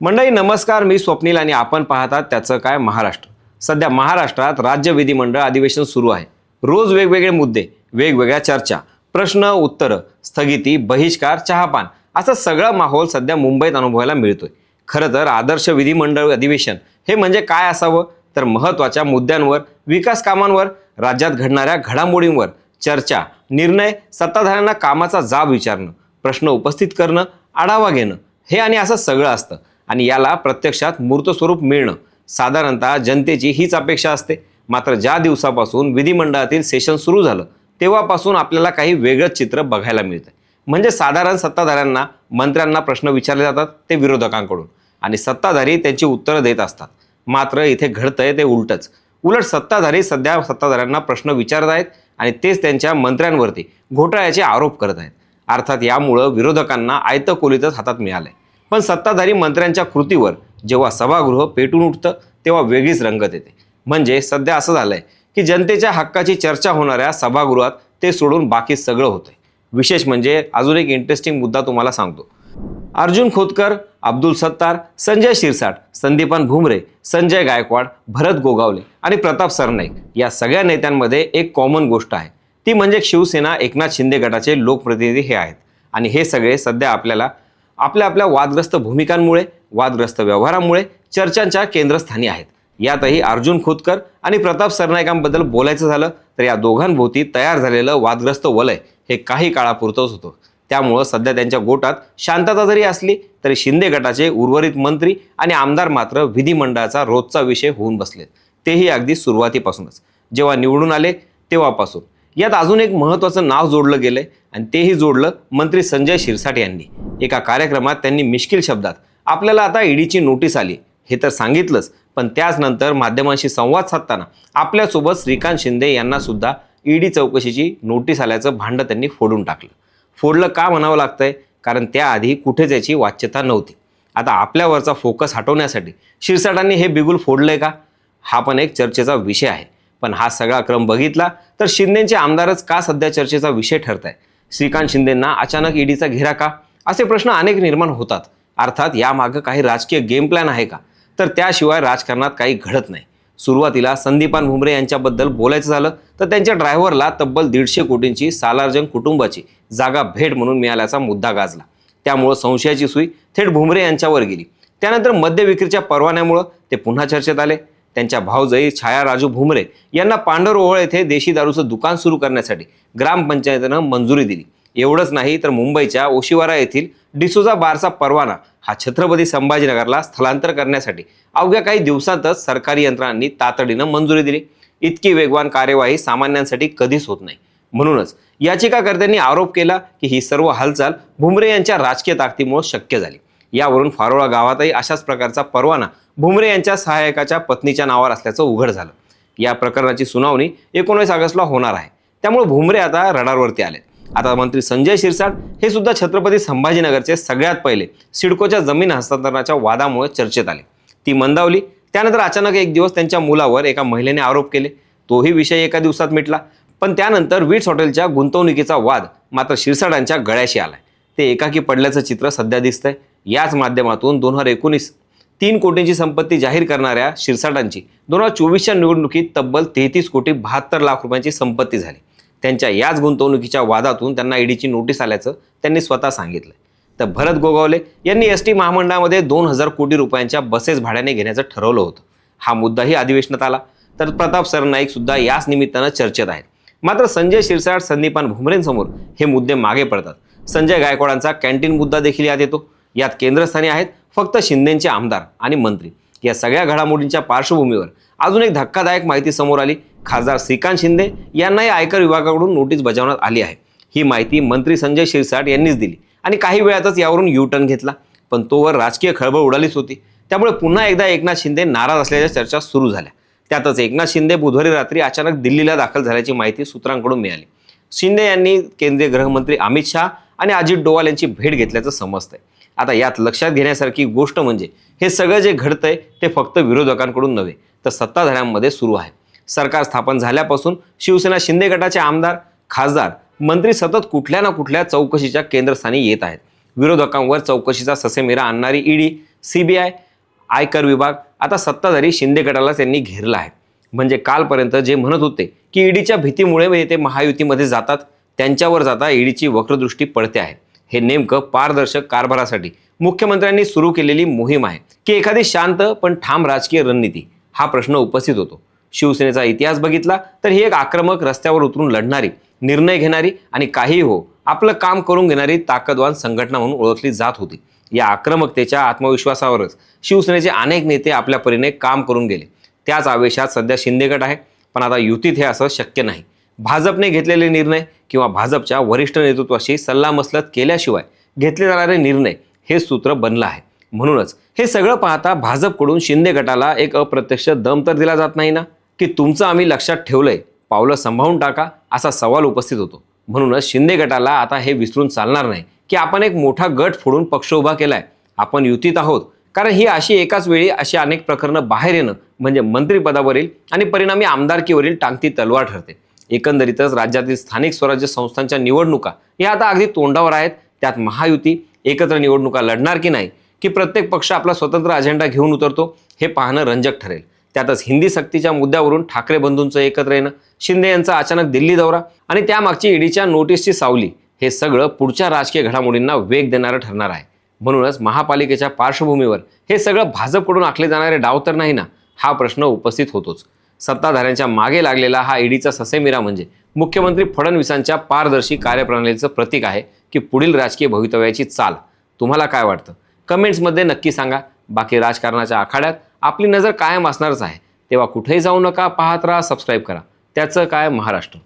मंडळी नमस्कार. मी स्वप्नील आणि आपण पाहतात त्याचं काय महाराष्ट्र. सध्या महाराष्ट्रात राज्य विधिमंडळ अधिवेशन सुरू आहे. रोज वेगवेगळे मुद्दे वेगवेगळ्या चर्चा प्रश्न उत्तरं स्थगिती बहिष्कार चहापान असा सगळा माहोल सध्या मुंबईत अनुभवायला मिळतोय. खरं तर आदर्श विधिमंडळ अधिवेशन हे म्हणजे काय असावं? तर महत्त्वाच्या मुद्द्यांवर विकास कामांवर राज्यात घडणाऱ्या घडामोडींवर चर्चा निर्णय सत्ताधाऱ्यांना कामाचा जाब विचारणं प्रश्न उपस्थित करणं आढावा घेणं हे आणि असं सगळं असतं. आणि याला प्रत्यक्षात मूर्त स्वरूप मिळणं साधारणतः जनतेची हीच अपेक्षा असते. मात्र ज्या दिवसापासून विधिमंडळातील सेशन सुरू झालं तेव्हापासून आपल्याला काही वेगळंच चित्र बघायला मिळतं म्हणजे साधारण सत्ताधाऱ्यांना मंत्र्यांना प्रश्न विचारले जातात ते विरोधकांकडून. आणि सत्ताधारी त्यांची उत्तरं देत असतात. मात्र इथे घडतंय ते उलटच. उलट सत्ताधारी सध्या सत्ताधाऱ्यांना प्रश्न विचारत आहेत आणि तेच त्यांच्या मंत्र्यांवरती घोटाळ्याचे आरोप करत आहेत. अर्थात यामुळं विरोधकांना आयतं कोलीतच हातात मिळालंय. पण सत्ताधारी मंत्र्यांच्या कृतीवर जेव्हा सभागृह पेटून उठतं तेव्हा वेगळीच रंगत येते. म्हणजे सध्या असं झालंय की जनतेच्या हक्काची चर्चा होणाऱ्या सभागृहात ते सोडून बाकी सगळं होतंय. विशेष म्हणजे अजून एक इंटरेस्टिंग मुद्दा तुम्हाला सांगतो. अर्जुन खोतकर अब्दुल सत्तार संजय शिरसाट संदीपान भुमरे संजय गायकवाड भरत गोगावले आणि प्रताप सरनाईक या सगळ्या नेत्यांमध्ये एक कॉमन गोष्ट आहे. ती म्हणजे शिवसेना एकनाथ शिंदे गटाचे लोकप्रतिनिधी हे आहेत. आणि हे सगळे सध्या आपल्याला आपल्या आपल्या वादग्रस्त भूमिकांमुळे वादग्रस्त व्यवहारामुळे चर्चांच्या केंद्रस्थानी आहेत. यातही अर्जुन खोतकर आणि प्रताप सरनाईकांबद्दल बोलायचं झालं तर या दोघांभोवती तयार झालेलं वादग्रस्त वलय हे काही काळापुरतंच होतं. त्यामुळं सध्या त्यांच्या गोटात शांतता जरी असली तरी शिंदे गटाचे उर्वरित मंत्री आणि आमदार मात्र विधिमंडळाचा रोजचा विषय होऊन बसलेत. तेही अगदी सुरुवातीपासूनच. जेव्हा निवडून आले तेव्हापासून. यात अजून एक महत्त्वाचं नाव जोडलं गेलं आहे आणि तेही जोडलं मंत्री संजय शिरसाट यांनी. एका कार्यक्रमात त्यांनी मिश्किल शब्दात आपल्याला आता ईडीची नोटीस आली. हे तर सांगितलंच पण त्याचनंतर माध्यमांशी संवाद साधताना आपल्यासोबत श्रीकांत शिंदे यांना सुद्धा ईडी चौकशीची नोटीस आल्याचं भांडं त्यांनी फोडून टाकलं. फोडलं का म्हणावं लागतंय? कारण त्याआधी कुठेच याची वाच्यता नव्हती. आता आपल्यावरचा फोकस हटवण्यासाठी शिरसाटांनी हे बिगुल फोडलंय का? हा पण एक चर्चेचा विषय आहे. पण हा सगळा क्रम बघितला तर शिंदेचे आमदारच का सध्या चर्चेचा विषय ठरत आहे श्रीकांत शिंदेंना अचानक ईडीचा घेरा का? असे प्रश्न अनेक निर्माण होतात. अर्थात यामागं काही राजकीय गेम प्लॅन आहे का? तर त्याशिवाय राजकारणात काही घडत नाही. सुरुवातीला संदीपान भुमरे यांच्याबद्दल बोलायचं झालं तर त्यांच्या ड्रायव्हरला तब्बल दीडशे कोटींची सालार्जन कुटुंबाची जागा भेट म्हणून मिळाल्याचा मुद्दा गाजला. त्यामुळं संशयाची सुई थेट भुमरे यांच्यावर गेली. त्यानंतर मद्य विक्रीच्या परवान्यामुळं ते पुन्हा चर्चेत आले. त्यांच्या भावजई छाया राजू भुमरे यांना पांढरओहळ येथे देशी दारूचं दुकान सुरू करण्यासाठी ग्रामपंचायतीनं मंजुरी दिली. एवढंच नाही तर मुंबईच्या ओशिवारा येथील डिसोजा बारचा परवाना हा छत्रपती संभाजीनगरला स्थलांतर करण्यासाठी अवघ्या काही दिवसांतच सरकारी यंत्रणांनी तातडीनं मंजुरी दिली. इतकी वेगवान कार्यवाही सामान्यांसाठी कधीच होत नाही. म्हणूनच याचिकाकर्त्यांनी आरोप केला की ही सर्व हालचाल भुमरे यांच्या राजकीय ताकदीमुळे शक्य झाली. यावरून फारोळा गावातही अशाच प्रकारचा परवाना भुमरे यांच्या सहायकाच्या पत्नीच्या नावावर असल्याचं उघड झालं. या प्रकरणाची सुनावणी एकोणीस ऑगस्टला होणार आहे. त्यामुळे भुमरे आता रडारवरती आले आता मंत्री संजय शिरसाट हे सुद्धा छत्रपती संभाजीनगरचे सगळ्यात पहिले सिडकोच्या जमीन हस्तांतरणाच्या वादामुळे चर्चेत आले. ती मंदावली त्यानंतर अचानक एक दिवस त्यांच्या मुलावर एका महिलेने आरोप केले. तोही विषय एका दिवसात मिटला. पण त्यानंतर वीट्स हॉटेलच्या गुंतवणुकीचा वाद मात्र शिरसाटांच्या गळ्याशी आलाय. ते एकाकी पडल्याचं चित्र सध्या दिसतंय. याच माध्यमातून दोन हजार एकोणीस तीन कोटींची संपत्ती जाहीर करणाऱ्या शिरसाटांची दोन हजार चोवीसच्या निवडणुकीत तब्बल तेहतीस कोटी बहात्तर लाख रुपयांची संपत्ती झाली. त्यांच्या याच गुंतवणुकीच्या वादातून त्यांना ईडीची नोटीस आल्याचं त्यांनी स्वतः सांगितलं तर भरत गोगावले यांनी एस टी महामंडळामध्ये दोन हजार कोटी रुपयांच्या बसेस भाड्याने घेण्याचं ठरवलं होतं. हा मुद्दाही अधिवेशनात आला. तर प्रताप सरनाईक सुद्धा याच निमित्तानं चर्चेत आहेत. मात्र संजय शिरसाट संदीपान भुमरेंसमोर हे मुद्दे मागे पडतात. संजय गायकवाडांचा कॅन्टीन मुद्दा देखील यात येतो. यात केंद्रस्थानी आहेत फक्त शिंदेचे आमदार आणि मंत्री. या सगळ्या घडामोडींच्या पार्श्वभूमीवर अजून एक धक्कादायक माहिती समोर आली. खासदार श्रीकांत शिंदे यांनाही आयकर विभागाकडून नोटीस बजावण्यात आली आहे. ही माहिती मंत्री संजय शिरसाट यांनीच दिली आणि काही वेळातच यावरून यू टर्न घेतला. पण तोवर राजकीय खळबळ उडालीच होती. त्यामुळे पुन्हा एकदा एकनाथ शिंदे नाराज असल्याच्या चर्चा सुरू झाल्या. त्यातच एकनाथ शिंदे बुधवारी रात्री अचानक दिल्लीला दाखल झाल्याची माहिती सूत्रांकडून मिळाली. शिंदे यांनी केंद्रीय गृहमंत्री अमित शहा आणि अजित डोवाल यांची भेट घेतल्याचं समजतंय. आता यात लक्षात घेण्यासारखी गोष्ट म्हणजे हे सगळं जे घडतंय ते फक्त विरोधकांकडून नव्हे तर सत्ताधाऱ्यांमध्ये सुरू आहे. सरकार स्थापन झाल्यापासून शिवसेना शिंदे गटाचे आमदार खासदार मंत्री सतत कुठल्या ना कुठल्या चौकशीच्या केंद्रस्थानी येत आहेत. विरोधकांवर चौकशीचा ससेमिरा आणणारी ईडी सी बी आय आयकर विभाग आता सत्ताधारी शिंदे गटाला त्यांनी घेरला आहे. म्हणजे कालपर्यंत जे म्हणत होते की ईडीच्या भीतीमुळे ते महायुतीमध्ये जातात त्यांच्यावर जाता ईडीची वक्रदृष्टी पडते आहे. हे नेमकं पारदर्शक कारभारासाठी मुख्यमंत्र्यांनी सुरू केलेली मोहीम आहे की एखादी शांत पण ठाम राजकीय रणनीती हा प्रश्न उपस्थित होतो. शिवसेनेचा इतिहास बघितला तर ही एक आक्रमक रस्त्यावर उतरून लढणारी निर्णय घेणारी आणि काही हो आपलं काम करून घेणारी ताकदवान संघटना म्हणून ओळखली जात होती. या आक्रमकतेच्या आत्मविश्वासावरच शिवसेनेचे अनेक नेते आपल्या परीने काम करून गेले. त्याच आवेशात सध्या शिंदे गट आहे पण आता युतीत हे असं शक्य नाही. भाजपने घेतलेले निर्णय किंवा भाजपच्या वरिष्ठ नेतृत्वाशी सल्लामसलत केल्याशिवाय घेतले जाणारे निर्णय हे सूत्र बनलं आहे. म्हणूनच हे सगळं पाहता भाजपकडून शिंदे गटाला एक अप्रत्यक्ष दम तर दिला जात नाही ना? की तुमचं आम्ही लक्षात ठेवलंय पावलं सांभाळून टाका असा सवाल उपस्थित होतो. म्हणूनच शिंदे गटाला आता हे विसरून चालणार नाही की आपण एक मोठा गट फोडून पक्ष उभा केलाय. आपण युतीत आहोत. कारण ही अशी एकाच वेळी अशी अनेक प्रकरणं बाहेर येणं म्हणजे मंत्रिपदावरील आणि परिणामी आमदारकीवरील टांगती तलवार ठरते. एकंदरीतच राज्यातील स्थानिक स्वराज्य संस्थांच्या निवडणुका या आता अगदी तोंडावर आहेत. त्यात महायुती एकत्र निवडणुका लढणार की नाही की प्रत्येक पक्ष आपला स्वतंत्र अजेंडा घेऊन उतरतो हे पाहणं रंजक ठरेल. त्यातच हिंदी सक्तीच्या मुद्द्यावरून ठाकरे बंधूंचं एकत्र येणं शिंदे यांचा अचानक दिल्ली दौरा आणि त्यामागची ईडीच्या नोटीसची सावली हे सगळं पुढच्या राजकीय घडामोडींना वेग देणारं ठरणार आहे. म्हणूनच महापालिकेच्या पार्श्वभूमीवर हे सगळं भाजपकडून आखले जाणारे डाव तर नाही ना हा प्रश्न उपस्थित होतोच. सत्ताधाऱ्यांच्या मागे लागलेला हा ईडीचा ससेमिरा म्हणजे मुख्यमंत्री फडणवीसांच्या पारदर्शी कार्यप्रणालीचं प्रतीक आहे की पुढील राजकीय भवितव्याची चाल. तुम्हाला काय वाटतं? कमेंट्समध्ये नक्की सांगा. बाकी राजकारणाच्या आखाड्यात आपली नजर कायम असणारच आहे. तेव्हा कुठेही जाऊ नका पाहत राहा सबस्क्राईब करा. त्याचं काय महाराष्ट्र?